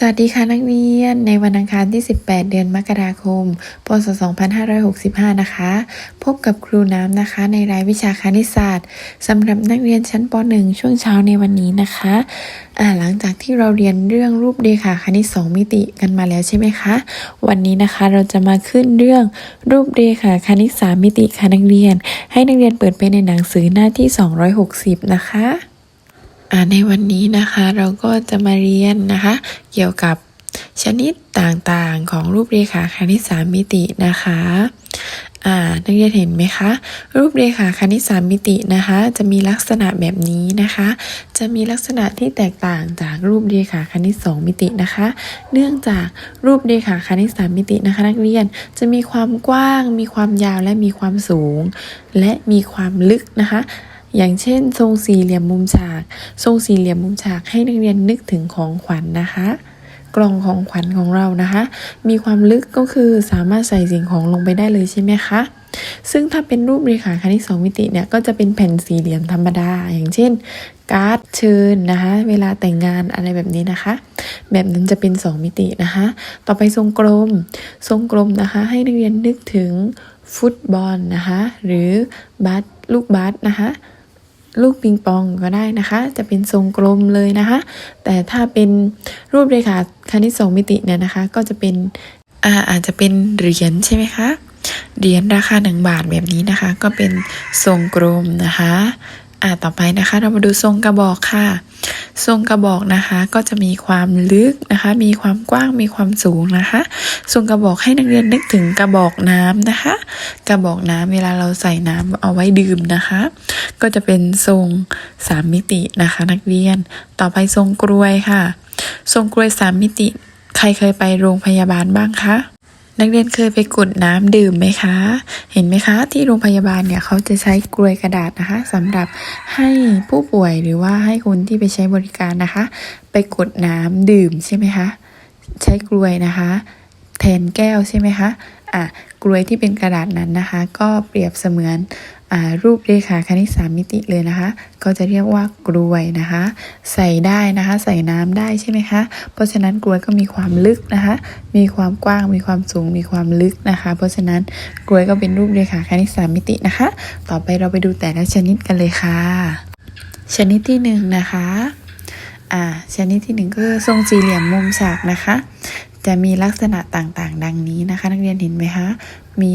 สวัสดีค่ะนักเรียน ในวันอังคารที่ 18 เดือนมกราคม พศ 2565 นะคะ พบกับครูน้ำนะคะ ในรายวิชาคณิตศาสตร์สำหรับนักเรียนชั้นป .1 ช่วงเช้าในวันนี้นะคะอ่าหลังจากที่เราเรียนเรื่องรูปเรขาคณิต 2 มิติกันมาแล้วใช่ไหมคะ วันนี้นะคะเราจะมาขึ้นเรื่องรูปเรขาคณิต 3 มิติค่ะนักเรียน ให้นักเรียนเปิดไปในหนังสือหน้าที่ 260 นะคะ ในวันนี้นะคะเราก็จะมาเรียนนะคะ เกี่ยวกับชนิดต่างๆของรูปเรขาคณิตสามมิตินะคะอ่านักเรียนเห็นไหมคะ รูปเรขาคณิตสามมิตินะคะ จะมีลักษณะแบบนี้นะคะ จะมีลักษณะที่แตกต่างจากรูปเรขาคณิตสองมิตินะคะ เนื่องจากรูปเรขาคณิตสามมิตินะคะ นักเรียนจะมีความกว้าง มีความยาวและมีความสูง และมีความลึกนะคะ อย่างเช่น ทรงสี่เหลี่ยมมุมฉาก ทรงสี่เหลี่ยมมุมฉากให้นักเรียนนึกถึงของขวัญนะคะ กล่องของขวัญของเรานะคะ มีความลึกก็คือสามารถใส่สิ่งของลงไปได้เลยใช่ไหมคะซึ่งถ้าเป็นรูปเรขาคณิตสองมิติเนี่ยก็จะเป็นแผ่นสี่เหลี่ยมธรรมดา อย่างเช่น การ์ดเชิญนะคะ เวลาแต่งงานอะไรแบบนี้นะคะ แบบนั้นจะเป็น 2 มิตินะคะ ต่อไปทรงกลม ทรงกลมนะคะ ให้นักเรียนนึกถึงฟุตบอลนะคะ หรือบาสลูกบาสนะคะ ลูกปิงปองก็ได้นะคะ จะเป็นทรงกลมเลยนะคะ แต่ถ้าเป็นรูปเรขาคณิตสองมิติเนี่ยนะคะ ก็จะเป็นอาอาจจะเป็นเหรียญใช่ไหมคะเหรียญราคาหนึ่งบาทแบบนี้นะคะ ก็เป็นทรงกลมนะคะ อ่าต่อไปนะคะ เรามาดูทรงกระบอกค่ะ ทรงกระบอกนะคะ ก็จะมีความลึกนะคะ มีความกว้างมีความสูงนะคะ ทรงกระบอกให้นักเรียนนึกถึงกระบอกน้ำนะคะ กระบอกน้ำเวลาเราใส่น้ำเอาไว้ดื่มนะคะ ก็จะเป็นทรงสามมิตินะคะ นักเรียน ต่อไปทรงกลวยค่ะ ทรงกลวยสามมิติ ใครเคยไปโรงพยาบาลบ้างคะ นักเรียนเคยไปกดน้ำดื่มไหมคะ เห็นไหมคะ ที่โรงพยาบาลเนี่ยเขาจะใช้กลวยกระดาษนะคะสำหรับให้ผู้ป่วยหรือว่าให้คนที่ไปใช้บริการนะคะ ไปกดน้ำดื่มใช่ไหมคะ ใช้กลวยนะคะ แทนแก้วใช่ไหมคะอะกลวยที่เป็นกระดาษนั้นนะคะ ก็เปรียบเสมือน รูปเรขาคณิตสามมิติเลยนะคะ ก็จะเรียกว่ากลวยนะคะ ใส่ได้นะคะ ใส่น้ำได้ใช่ไหมคะเพราะฉะนั้นกลวยก็มีความลึกนะคะ มีความกว้างมีความสูงมีความลึกนะคะ เพราะฉะนั้นกลวยก็เป็นรูปเรขาคณิตสามมิตินะคะ ต่อไปเราไปดูแต่ละชนิดกันเลยค่ะ ชนิดที่หนึ่งนะคะอ่าชนิดที่หนึ่งก็คือทรงสี่เหลี่ยมมุมฉากนะคะ จะมีลักษณะต่างๆ ดังนี้นะคะ นักเรียนเห็นไหมคะมี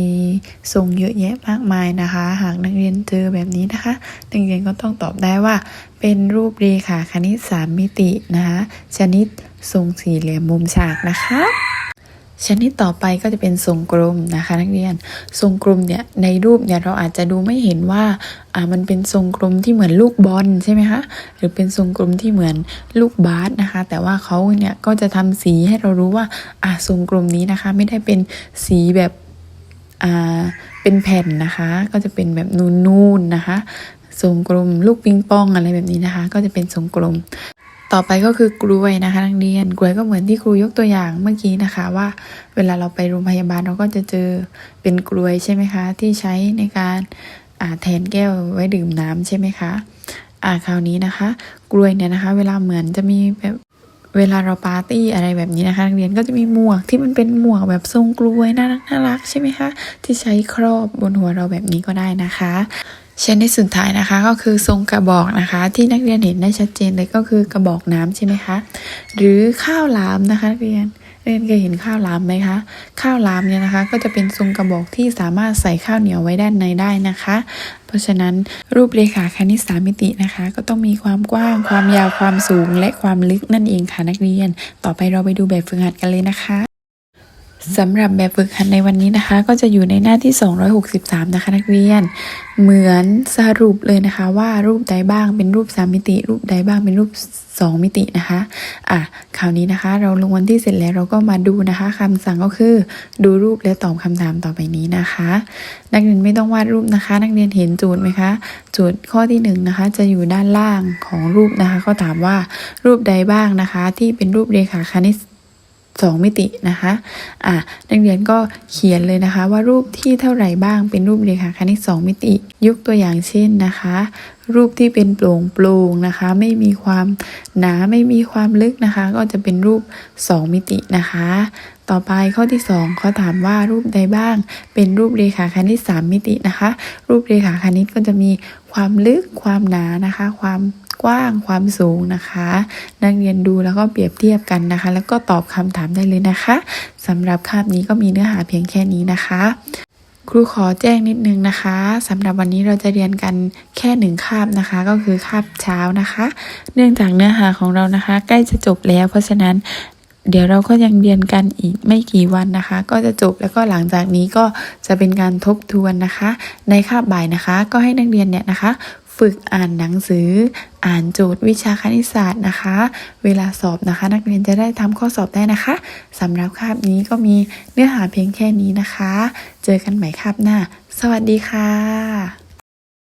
ทรงเยอะแยะมากมายนะคะ หากนักเรียนเจอแบบนี้นะคะ นักเรียนก็ต้องตอบได้ว่า เป็นรูปเรขาคณิตสามมิตินะคะชนิดทรงสี่เหลี่ยมมุมฉากนะคะ ชนิดต่อไปก็จะเป็นทรงกลมนะคะนักเรียน ทรงกลมเนี่ยในรูปเนี่ยเราอาจจะดูไม่เห็นว่าอ่ามันเป็นทรงกลมที่เหมือนลูกบอลใช่ไหมคะหรือเป็นทรงกลมที่เหมือนลูกบาสนะคะ แต่ว่าเขาเนี่ยก็จะทำสีให้เรารู้ว่าอ่าทรงกลมนี้นะคะ ไม่ได้เป็นสีแบบอ่าเป็นแผ่นนะคะ ก็จะเป็นแบบนูนๆนะคะทรงกลมลูกปิงปองอะไรแบบนี้นะคะ ก็จะเป็นทรงกลม ต่อไปก็คือกลวยนะคะนักเรียนกลวยก็เหมือนที่ครูยกตัวอย่างเมื่อกี้นะคะว่า เวลาเราไปโรงพยาบาลเราก็จะเจอเป็นกลวยใช่ไหมคะ ที่ใช้ในการแทนแก้วไว้ดื่มน้ำใช่ไหมคะอ่าคราวนี้นะคะ กลวยเนี่ยนะคะ เวลาเหมือนจะมีแบบ เวลาเราปาร์ตี้อะไรแบบนี้นะคะนักเรียนก็จะมีหมวกที่มันเป็นหมวกแบบทรงกลวยน่ารักน่ารักใช่ไหมคะ ที่ใช้ครอบบนหัวเราแบบนี้ก็ได้นะคะชนิดสุดท้ายนะคะก็คือทรงกระบอกนะคะ ที่นักเรียนเห็นได้ชัดเจนเลยก็คือกระบอกน้ำใช่ไหมคะ หรือข้าวหลามนะคะนักเรียน เรียนเคยเห็นข้าวหลามไหมคะ ข้าวหลามเนี่ยนะคะ ก็จะเป็นทรงกระบอกที่สามารถใส่ข้าวเหนียวไว้ด้านในได้นะคะ เพราะฉะนั้นรูปเรขาคณิตสามมิตินะคะ ก็ต้องมีความกว้าง ความยาวความสูง และความลึกนั่นเองค่ะนักเรียน ต่อไปเราไปดูแบบฝึกหัดกันเลยนะคะ สำหรับแบบฝึกหัดในวันนี้นะคะ ก็จะอยู่ในหน้าที่ 263 นะคะ นักเรียน เหมือนสรุปเลยนะคะ ว่ารูปใดบ้างเป็นรูป 3 มิติ รูปใดบ้างเป็นรูป 2 มิตินะคะอะคราวนี้นะคะ เราลงวันที่เสร็จแล้วเราก็มาดูนะคะคำสั่งก็คือ ดูรูปและตอบคำถามต่อไปนี้นะคะ นักเรียนไม่ต้องวาดรูปนะคะ นักเรียนเห็นโจทย์ไหมคะโจทย์ข้อที่หนึ่งนะคะจะอยู่ด้านล่างของรูปนะคะ ก็ถามว่ารูปใดบ้างนะคะ ที่เป็นรูปเรขาคณิต 2 มิตินะคะอะนักเรียนก็เขียนเลยนะคะ ว่ารูปที่เท่าไหร่บ้างเป็นรูปเรขาคณิต 2 มิติ ยกตัวอย่างเช่นนะคะ รูปที่เป็นโปร่งโปร่งๆนะคะ ไม่มีความหนาไม่มีความลึกนะคะ ก็จะเป็นรูป 2 มิตินะคะ ต่อไปข้อที่ 2เขาถามว่ารูปใดบ้าง เป็นรูปเรขาคณิต 3 มิตินะคะ รูปเรขาคณิตก็จะมีความลึกความหนานะคะ ความ กว้างความสูงนะคะ นักเรียนดูแล้วก็เปรียบเทียบกันนะคะ แล้วก็ตอบคำถามได้เลยนะคะสำหรับคาบนี้ก็มีเนื้อหาเพียงแค่นี้นะคะครูขอแจ้งนิดนึงนะคะสำหรับวันนี้เราจะเรียนกันแค่หนึ่งคาบนะคะ ก็คือคาบเช้านะคะ เนื่องจากเนื้อหาของเรานะคะ ใกล้จะจบแล้ว เพราะฉะนั้นเดี๋ยวเราก็ยังเรียนกันอีกไม่กี่วันนะคะ ก็จะจบแล้วก็หลังจากนี้ก็จะเป็นการทบทวนนะคะ ในคาบบ่ายนะคะ ก็ให้นักเรียนเนี่ยนะคะ ฝึกอ่านหนังสือ อ่านโจทย์วิชาคณิตศาสตร์นะคะ เวลาสอบนะคะ นักเรียนจะได้ทำข้อสอบได้นะคะสำหรับคาบนี้ก็มีเนื้อหาเพียงแค่นี้นะคะ เจอกันใหม่คาบหน้า สวัสดีค่ะ